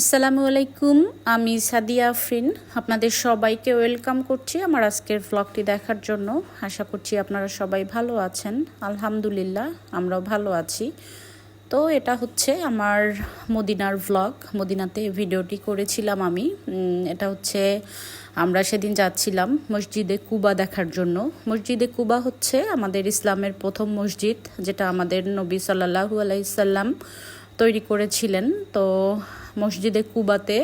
আসসালামু আলাইকুম, আমি সাদিয়া আফরিন। আপনাদের সবাইকে ওয়েলকাম করছি আমার আজকের ভ্লগটি দেখার জন্য। আশা করছি আপনারা সবাই ভালো আছেন। আলহামদুলিল্লাহ, আমরাও ভালো আছি। তো এটা হচ্ছে আমার মদিনার ভ্লগ মদিনাতে ভিডিওটি করেছিলাম আমি। এটা হচ্ছে আমরা সেদিন যাচ্ছিলাম মসজিদে কুবা দেখার জন্য। মসজিদে কুবা হচ্ছে আমাদের ইসলামের প্রথম মসজিদ, যেটা আমাদের নবী সাল্লাহু আলাইসাল্লাম তৈরি করেছিলেন। তো মসজিদে কুবাতে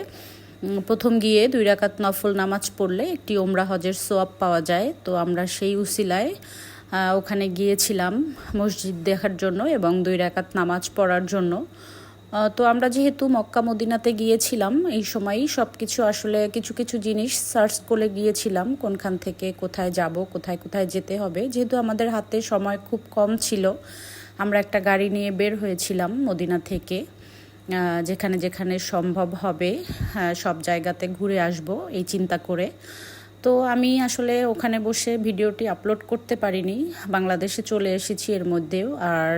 প্রথম গিয়ে দুই রাকাত নফল নামাজ পড়লে একটি ওমরা হজের সোয়াব পাওয়া যায়। তো আমরা সেই উসিলায় ওখানে গিয়েছিলাম মসজিদ দেখার জন্য এবং দুই রাকাত নামাজ পড়ার জন্য। তো আমরা যেহেতু মক্কা মদিনাতে গিয়েছিলাম, এই সময়ই সব কিছু আসলে কিছু কিছু জিনিস সার্চ করে গিয়েছিলাম, কোনখান থেকে কোথায় যাব, কোথায় কোথায় যেতে হবে। যেহেতু আমাদের হাতে সময় খুব কম ছিল আমরা একটা গাড়ি নিয়ে বের হয়েছিলাম মদিনা থেকে যেখানে যেখানে সম্ভব হবে সব জায়গাতে ঘুরে আসব এই চিন্তা করে। তো আমি আসলে ওখানে বসে ভিডিওটি আপলোড করতে পারিনি, বাংলাদেশে চলে এসেছি এর মধ্যেও, আর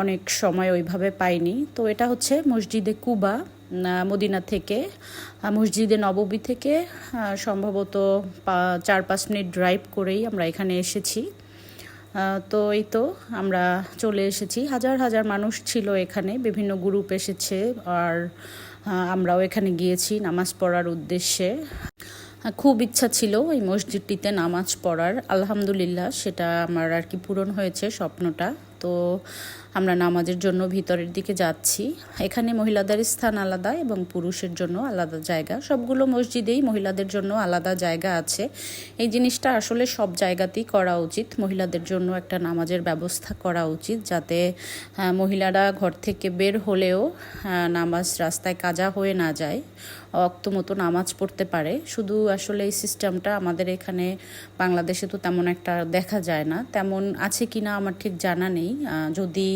অনেক সময় ওইভাবে পাইনি। তো এটা হচ্ছে মসজিদে কুবা মদিনা থেকে মসজিদে নববী থেকে সম্ভবত চার পাঁচ মিনিট ড্রাইভ করেই আমরা এখানে এসেছি। তো এই তো আমরা চলে এসেছি। হাজার হাজার মানুষ ছিল এখানে, বিভিন্ন গ্রুপ এসেছে আর আমরাও এখানে গিয়েছি নামাজ পড়ার উদ্দেশ্যে। খুব ইচ্ছা ছিল এই মসজিদটিতে নামাজ পড়ার। আলহামদুলিল্লাহ, সেটা আমার আর কি পূরণ হয়েছে স্বপ্নটা। তো আমরা নামাজের জন্য ভিতরের দিকে যাচ্ছি। এখানে মহিলাদের স্থান আলাদা এবং পুরুষের জন্য আলাদা জায়গা। সবগুলো মসজিদেই মহিলাদের জন্য আলাদা জায়গা আছে। এই জিনিসটা আসলে সব জায়গাতেই করা উচিত। মহিলাদের জন্য একটা নামাজের ব্যবস্থা করা উচিত যাতে মহিলারা ঘর থেকে বের হলেও নামাজ রাস্তায় কাজা হয়ে না যায়, অক্ত মতো নামাজ পড়তে পারে। শুধু আসলে এই সিস্টেমটা আমাদের এখানে বাংলাদেশে তো তেমন একটা দেখা যায় না। তেমন আছে কি না আমার ঠিক জানা নেই। আহ, যদি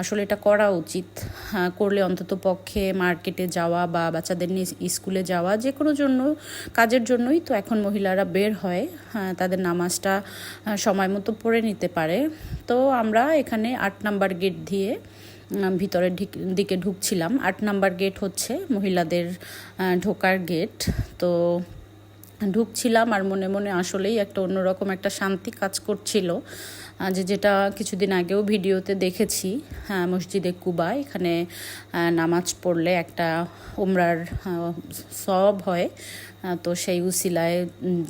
আসলে এটা করা উচিত করলে অন্তত পক্ষে মার্কেটে যাওয়া বা বাচ্চাদের নিয়ে স্কুলে যাওয়া যে কোনো জন্য কাজের জন্যই তো এখন মহিলারা বের হয় তাদের নামাজটা সময় মতো পড়ে নিতে পারে। তো আমরা এখানে আট নাম্বার গেট দিয়ে ভিতরের দিকে ঢুকছিলাম। আট নাম্বার গেট হচ্ছে মহিলাদের ঢোকার গেট। তো ঢুকছিলাম আর মনে মনে আসলেই একটা অন্যরকম একটা শান্তি কাজ করছিল। যে যেটা কিছুদিন আগেও ভিডিওতে দেখেছি হ্যাঁ মসজিদে কুবা, এখানে নামাজ পড়লে একটা উমরার সব হয়। তো সেই উসিলায়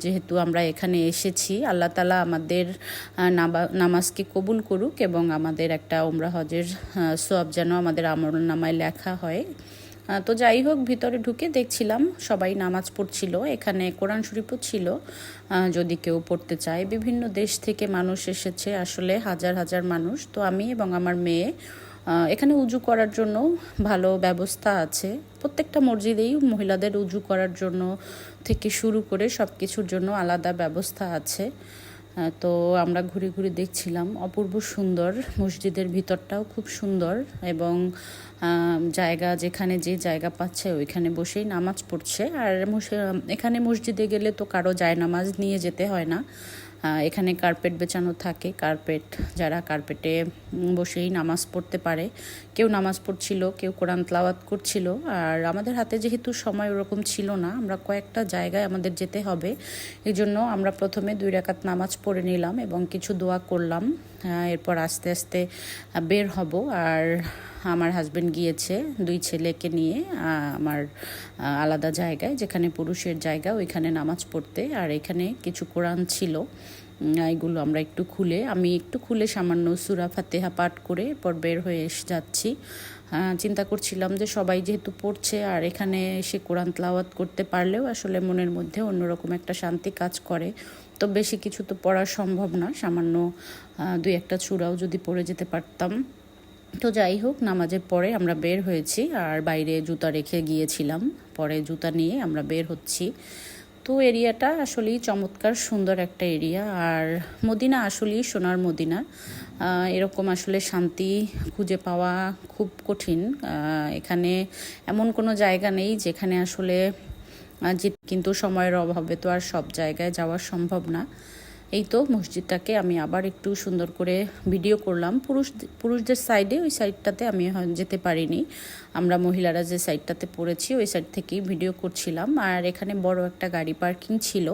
যেহেতু আমরা এখানে এসেছি, আল্লাহ তালা আমাদের নামাজকে কবুল করুক এবং আমাদের একটা উমরা হজের সব যেন আমাদের আমল নামায় লেখা হয়। তো যাই হোক, ভিতরে ঢুকে দেখছিলাম সবাই নামাজ পড়ছিল, এখানে কোরআন শরীফও ছিল যদি কেউ পড়তে চায়। বিভিন্ন দেশ থেকে মানুষ এসেছে, আসলে হাজার হাজার মানুষ। তো আমি এবং আমার মেয়ে এখানে উজু করার জন্য ভালো ব্যবস্থা আছে। প্রত্যেকটা মসজিদেই মহিলাদের উজু করার জন্য থেকে শুরু করে সব কিছুর জন্য আলাদা ব্যবস্থা আছে। তো আমরা ঘুরে ঘুরে দেখছিলাম অপূর্ব সুন্দর মসজিদের ভিতরটাও খুব সুন্দর এবং জায়গা যেখানে যে জায়গা পাচ্ছে ওইখানে বসেই নামাজ পড়ছে। আর এখানে মসজিদে গেলে তো কারও যায় নামাজ নিয়ে যেতে হয় না। এখানে কার্পেট বেচানো থাকে। কার্পেট যারা কার্পেটে বসেই নামাজ পড়তে পারে। কেউ নামাজ পড়ছিল, কেউ কোরআন তলাওয়াত করছিল। আর আমাদের হাতে যেহেতু সময় ওরকম ছিল না, আমরা কয়েকটা জায়গায় আমাদের যেতে হবে। এই জন্য আমরা প্রথমে দুই রাকাত নামাজ পড়ে নিলাম এবং কিছু দোয়া করলাম। এরপর আস্তে আস্তে বের হব। আর আমার হাজব্যান্ড গিয়েছে, দুই ছেলেকে নিয়ে আমার আলাদা জায়গায়, যেখানে পুরুষের জায়গা, ওইখানে নামাজ পড়তে, আর এখানে কিছু কোরআন ছিল। এগুলো আমরা একটু খুলে, আমি একটু খুলে সামান্য সুরা ফাতেহা পাঠ করে এরপর বের হয়ে এসে, যাচ্ছি। চিন্তা করছিলাম যে সবাই যেহেতু পড়ছে, আর এখানে এসে কোরআন তলাওয়াত করতে পারলেও আসলে মনের মধ্যে অন্যরকম একটা শান্তি কাজ করে। তো বেশি কিছু তো পড়া সম্ভব না, সামান্য দুই একটা চূড়াও যদি পড়ে যেতে পারতাম। তো যাই হোক, নামাজের পরে আমরা বের হয়েছি আর বাইরে জুতা রেখে গিয়েছিলাম। পরে জুতা নিয়ে আমরা বের হচ্ছি। তো এরিয়াটা আসলেই চমৎকার, সুন্দর একটা এরিয়া। আর মদিনা আসলেই সোনার মদিনা। এরকম আসলে শান্তি খুঁজে পাওয়া খুব কঠিন। এখানে এমন কোনো জায়গা নেই যেখানে আসলে কিন্তু সময়ের অভাবে তো আর সব জায়গায় যাওয়া সম্ভব না। এই তো মসজিদটাকে আমি আবার একটু সুন্দর করে ভিডিও করলাম। পুরুষ, পুরুষদের সাইডে ওই সাইডটাতে আমি যেতে পারিনি। আমরা মহিলারা যে সাইডটাতে পড়েছি, ওই সাইড থেকেই ভিডিও করছিলাম। আর এখানে বড় একটা গাড়ি পার্কিং ছিল।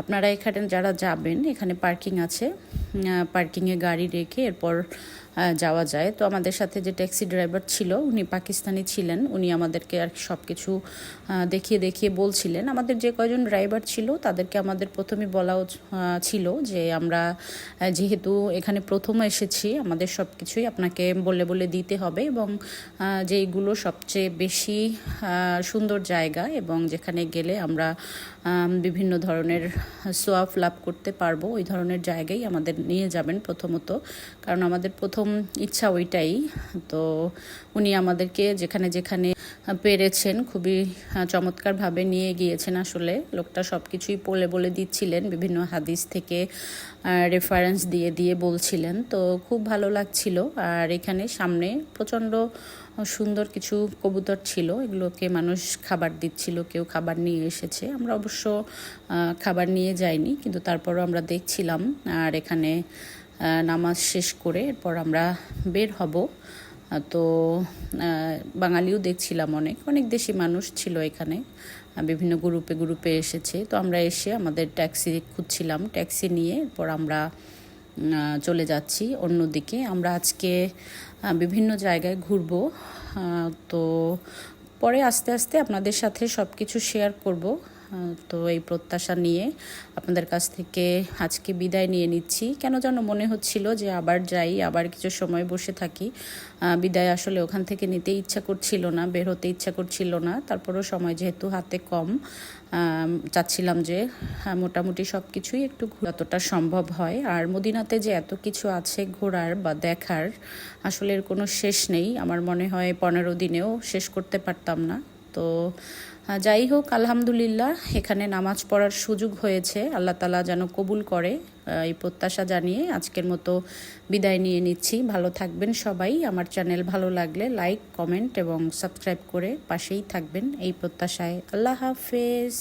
আপনারা এখানে যারা যাবেন, এখানে পার্কিং আছে। পার্কিংয়ে গাড়ি রেখে এরপর যাওয়া যায়। তো আমাদের সাথে যে ট্যাক্সি ড্রাইভার ছিল, উনি পাকিস্তানি ছিলেন। উনি আমাদেরকে আর সব কিছু দেখিয়ে দেখিয়ে বলছিলেন। আমাদের যে কয়জন ড্রাইভার ছিল, তাদেরকে আমাদের প্রথমে বলাও ছিল যে আমরা যেহেতু এখানে প্রথম এসেছি, আমাদের সব কিছুই আপনাকে বলে বলে দিতে হবে এবং যেইগুলো সবচেয়ে বেশি সুন্দর জায়গা এবং যেখানে গেলে আমরা বিভিন্ন ধরনের সোয়াফ লাভ করতে পারব, ওই ধরনের জায়গায় আমাদের নিয়ে যাবেন প্রথমত। কারণ আমাদের প্রথম ইচ্ছা ওইটাই। তো উনি আমাদেরকে যেখানে যেখানে পেরেছেন খুবই চমৎকারভাবে নিয়ে গিয়েছেন আসলে। লোকটা সব কিছুই বলে বলে দিচ্ছিলেন, বিভিন্ন হাদিস থেকে রেফারেন্স দিয়ে দিয়ে বলছিলেন। তো খুব ভালো লাগছিল। আর এখানে সামনে প্রচণ্ড সুন্দর কিছু কবুতর ছিল, এগুলোকে মানুষ খাবার দিচ্ছিল, কেউ খাবার নিয়ে এসেছে। আমরা অবশ্য খাবার নিয়ে যাইনি, কিন্তু তারপরও আমরা দেখছিলাম, আর এখানে নামাজ শেষ করে এরপর আমরা বের হব। তো বাঙালিও দেখছিলাম অনেক অনেক দেশি মানুষ ছিল এখানে বিভিন্ন গ্রুপে গ্রুপে এসেছে। তো আমরা এসে আমাদের ট্যাক্সি খুঁজছিলাম, ট্যাক্সি নিয়ে এরপর আমরা চলে যাচ্ছি অন্যদিকে। আমরা আজকে বিভিন্ন জায়গায় ঘুরব। তো পরে আস্তে আস্তে আপনাদের সাথে সব কিছু শেয়ার করব। তো এই প্রত্যাশা নিয়ে আপনাদের কাছ থেকে আজকে বিদায় নিয়ে নিচ্ছি। কেন যেন মনে হচ্ছিল যে আবার যাই আবার কিছু সময় বসে থাকি। বিদায় আসলে ওখান থেকে নিতে ইচ্ছা করছিল না বের হতে ইচ্ছা করছিল না। তারপরও সময় যেহেতু হাতে কম চাচ্ছিলাম যে হ্যাঁ, মোটামুটি সব কিছুই একটু যতটা সম্ভব হয়। আর মদিনাতে যে এত কিছু আছে ঘোরার বা দেখার আসলে এর কোনো শেষ নেই। আমার মনে হয় পনেরো দিনেও শেষ করতে পারতাম না। তো যাই হোক আলহামদুলিল্লাহ, এখানে নামাজ পড়ার সুযোগ হয়েছে। আল্লাহ তালা যেন কবুল করে এই প্রত্যাশা জানিয়ে আজকের মতো বিদায় নিয়ে নিচ্ছি। ভালো থাকবেন সবাই। আমার চ্যানেল ভালো লাগলে লাইক, কমেন্ট এবং সাবস্ক্রাইব করে পাশেই থাকবেন এই প্রত্যাশায়। আল্লাহ হাফেজ।